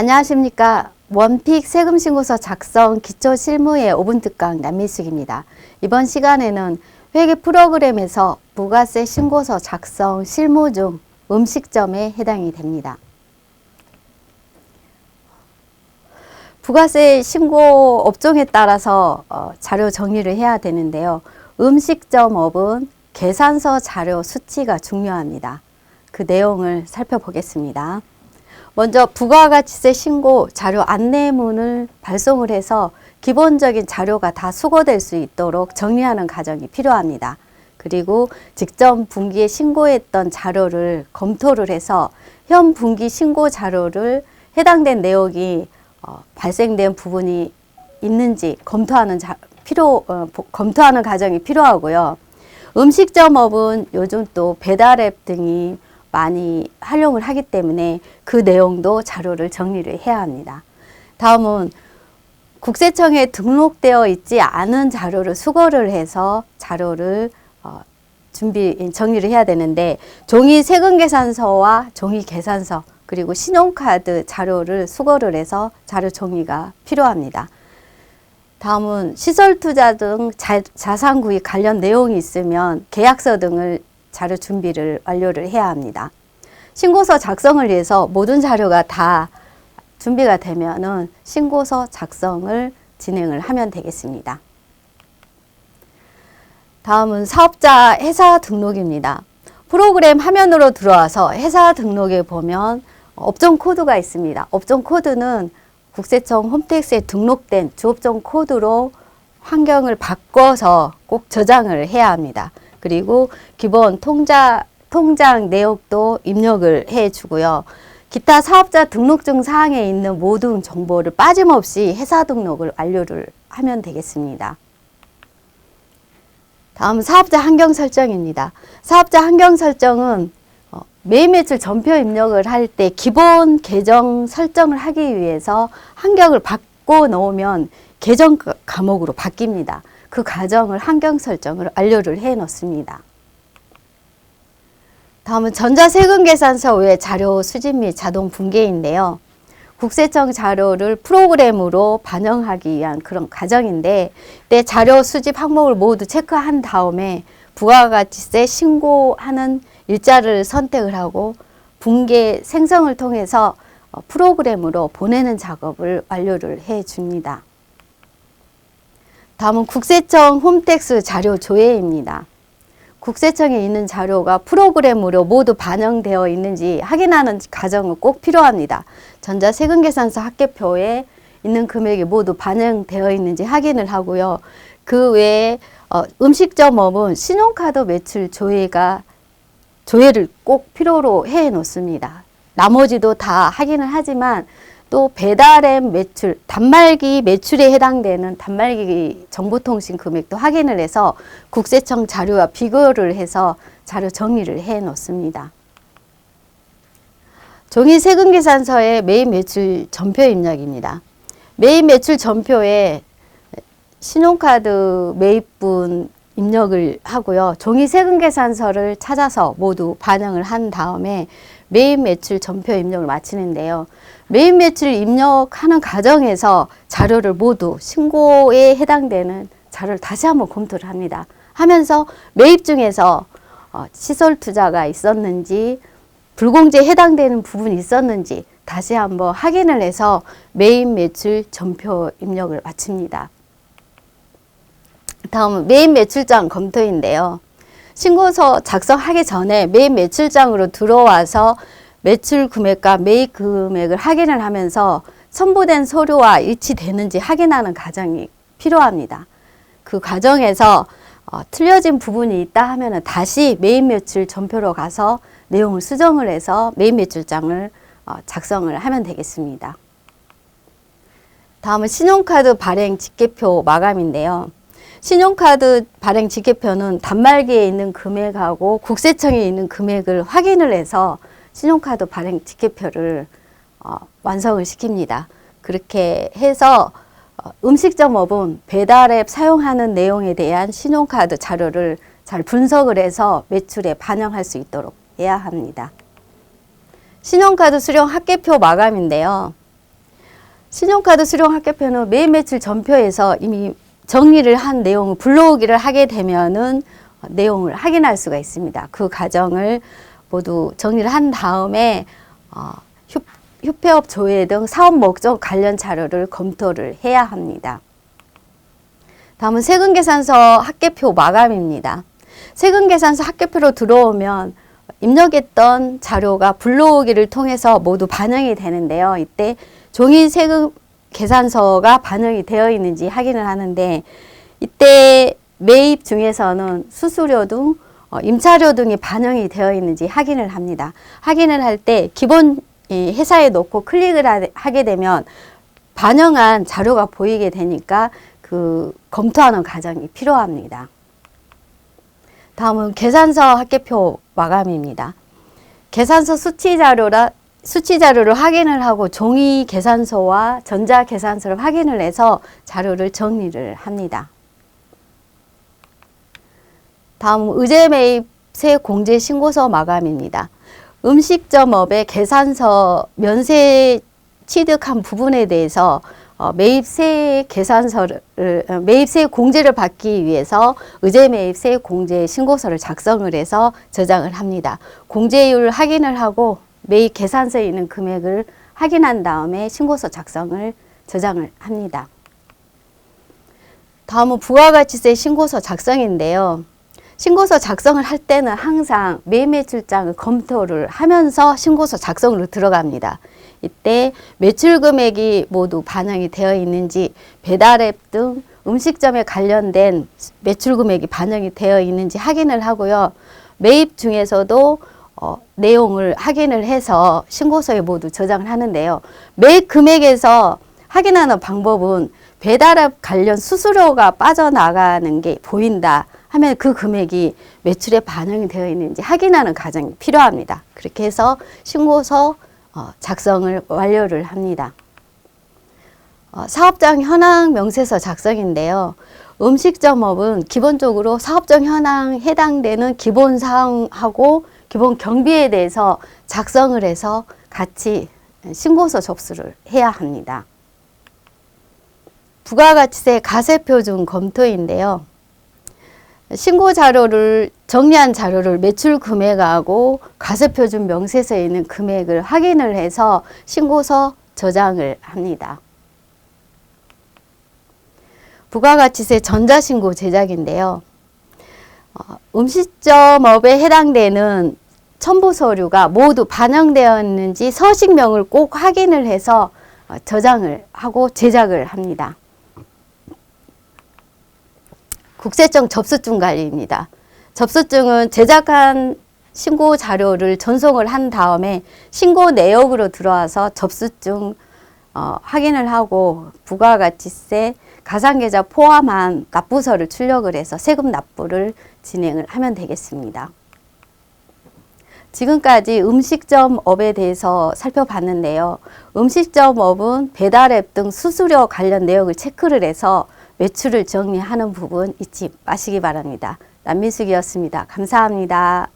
안녕하십니까. 원픽 세금신고서 작성 기초 실무의 5분 특강 남미숙입니다. 이번 시간에는 회계 프로그램에서 부가세 신고서 작성 실무 중 음식점에 해당이 됩니다. 부가세 신고 업종에 따라서 어, 자료 정리를 해야 되는데요. 음식점 업은 계산서 자료 수치가 중요합니다. 그 내용을 살펴보겠습니다. 먼저 부가가치세 신고 자료 안내문을 발송을 해서 기본적인 자료가 다 수거될 수 있도록 정리하는 과정이 필요합니다. 그리고 직전 분기에 신고했던 자료를 검토를 해서 현 분기 신고 자료를 해당된 내용이 어, 발생된 부분이 있는지 검토하는 자, 필요 어, 보- 검토하는 과정이 필요하고요. 음식점업은 요즘 또 배달앱 등이 많이 활용을 하기 때문에 그 내용도 자료를 정리를 해야 합니다. 다음은 국세청에 등록되어 있지 않은 자료를 수거를 해서 자료를 어, 준비 정리를 해야 되는데 종이 세금 계산서와 종이 계산서 그리고 신용카드 자료를 수거를 해서 자료 정리가 필요합니다. 다음은 시설 투자 등 자, 자산 구입 관련 내용이 있으면 계약서 등을 자료 준비를 완료를 해야 합니다. 신고서 작성을 위해서 모든 자료가 다 준비가 되면은 신고서 작성을 진행을 하면 되겠습니다. 다음은 사업자 회사 등록입니다. 프로그램 화면으로 들어와서 회사 등록에 보면 업종 코드가 있습니다. 업종 코드는 국세청 홈택스에 등록된 주업종 코드로 환경을 바꿔서 꼭 저장을 해야 합니다. 그리고 기본 통자, 통장 내역도 입력을 해 주고요. 기타 사업자 등록증 사항에 있는 모든 정보를 빠짐없이 회사 등록을 완료를 하면 되겠습니다. 다음 사업자 환경 설정입니다. 사업자 환경 설정은 어, 매일 매출 전표 입력을 할 때 기본 계정 설정을 하기 위해서 환경을 바꿔 놓으면 계정 가- 과목으로 바뀝니다. 그 과정을 환경 설정을 완료를 해 놓습니다. 다음은 전자세금 계산서 외 자료 수집 및 자동 분계인데요. 국세청 자료를 프로그램으로 반영하기 위한 그런 과정인데 내 자료 수집 항목을 모두 체크한 다음에 부가가치세 신고하는 일자를 선택을 하고 분계 생성을 통해서 어, 프로그램으로 보내는 작업을 완료를 해 줍니다. 다음은 국세청 홈택스 자료 조회입니다. 국세청에 있는 자료가 프로그램으로 모두 반영되어 있는지 확인하는 과정은 꼭 필요합니다. 전자세금계산서 합계표에 있는 금액이 모두 반영되어 있는지 확인을 하고요. 그 외에 어, 음식점업은 신용카드 매출 조회가 조회를 꼭 필요로 해 놓습니다. 나머지도 다 확인을 하지만 또 배달앱 매출, 단말기 매출에 해당되는 단말기 정보통신 금액도 확인을 해서 국세청 자료와 비교를 해서 자료 정리를 해 놓습니다. 종이 세금 계산서의 매일 매출 전표 입력입니다. 매일 매출 전표에 신용카드 매입분 입력을 하고요. 종이 세금 계산서를 찾아서 모두 반영을 한 다음에 매일 매출 전표 입력을 마치는데요. 매일 매출 입력하는 과정에서 자료를 모두 신고에 해당되는 자료를 다시 한번 검토를 합니다. 하면서 매입 중에서 어, 시설 투자가 있었는지 불공제에 해당되는 부분이 있었는지 다시 한번 확인을 해서 매입 매출 전표 입력을 마칩니다. 다음은 매입 매출장 검토인데요. 신고서 작성하기 전에 매입 매출장으로 들어와서 매출 금액과 매입 금액을 확인을 하면서 첨부된 서류와 일치되는지 확인하는 과정이 필요합니다. 그 과정에서 어, 틀려진 부분이 있다 하면 다시 매입 매출 전표로 가서 내용을 수정을 해서 매입 매출장을 어, 작성을 하면 되겠습니다. 다음은 신용카드 발행 직계표 마감인데요. 신용카드 발행 직계표는 단말기에 있는 금액하고 국세청에 있는 금액을 확인을 해서 신용카드 발행 직계표를 어, 완성을 시킵니다. 그렇게 해서 어, 음식점업은 배달앱 사용하는 내용에 대한 신용카드 자료를 잘 분석을 해서 매출에 반영할 수 있도록 해야 합니다. 신용카드 수령 합계표 마감인데요. 신용카드 수령 합격표는 매일 매출 전표에서 이미 정리를 한 내용을 불러오기를 하게 되면은 내용을 확인할 수가 있습니다. 그 과정을 모두 정리를 한 다음에 어, 휴, 휴폐업 조회 등 사업 목적 관련 자료를 검토를 해야 합니다. 다음은 세금계산서 합계표 마감입니다. 세금계산서 합계표로 들어오면 입력했던 자료가 불러오기를 통해서 모두 반영이 되는데요. 이때 종이 세금 계산서가 반영이 되어 있는지 확인을 하는데 이때 매입 중에서는 수수료 등 어, 임차료 등이 반영이 되어 있는지 확인을 합니다. 확인을 할 때 기본 이 회사에 놓고 클릭을 하- 하게 되면 반영한 자료가 보이게 되니까 그 검토하는 과정이 필요합니다. 다음은 계산서 합계표 마감입니다. 계산서 수치 자료라 수치 자료를 확인을 하고 종이 계산서와 전자 계산서를 확인을 해서 자료를 정리를 합니다. 다음 의제 매입 세 공제 신고서 마감입니다. 음식점업의 계산서 면세 취득한 부분에 대해서 어, 매입세 계산서를 어, 매입세 공제를 받기 위해서 의제 매입세 공제 신고서를 작성을 해서 저장을 합니다. 공제율 확인을 하고 매입 계산서에 있는 금액을 확인한 다음에 신고서 작성을 저장을 합니다. 다음은 부가가치세 신고서 작성인데요. 신고서 작성을 할 때는 항상 매매출장을 검토를 하면서 신고서 작성으로 들어갑니다. 이때 매출 금액이 모두 반영이 되어 있는지 배달앱 등 음식점에 관련된 매출 금액이 반영이 되어 있는지 확인을 하고요. 매입 중에서도 어, 내용을 확인을 해서 신고서에 모두 저장을 하는데요. 매입 금액에서 확인하는 방법은 배달앱 관련 수수료가 빠져나가는 게 보인다 하면 그 금액이 매출에 반영이 되어 있는지 확인하는 과정이 필요합니다. 그렇게 해서 신고서 어, 작성을 완료를 합니다. 어, 사업장 현황 명세서 작성인데요. 음식점업은 기본적으로 사업장 현황 해당되는 기본 사항하고 기본 경비에 대해서 작성을 해서 같이 신고서 접수를 해야 합니다. 부가가치세 가세표준 검토인데요. 신고 자료를 정리한 자료를 매출 금액하고 가세표준 명세서에 있는 금액을 확인을 해서 신고서 저장을 합니다. 부가가치세 전자신고 제작인데요. 어, 음식점업에 해당되는 첨부 서류가 모두 반영되었는지 서식명을 꼭 확인을 해서 어, 저장을 하고 제작을 합니다. 국세청 접수증 관리입니다. 접수증은 제작한 신고 자료를 전송을 한 다음에 신고 내역으로 들어와서 접수증 어, 확인을 하고 부가가치세 가상계좌 포함한 납부서를 출력을 해서 세금 납부를 진행을 하면 되겠습니다. 지금까지 음식점 업에 대해서 살펴봤는데요. 음식점 업은 배달앱 등 수수료 관련 내역을 체크를 해서 매출을 정리하는 부분 잊지 마시기 바랍니다. 남민숙이었습니다. 감사합니다.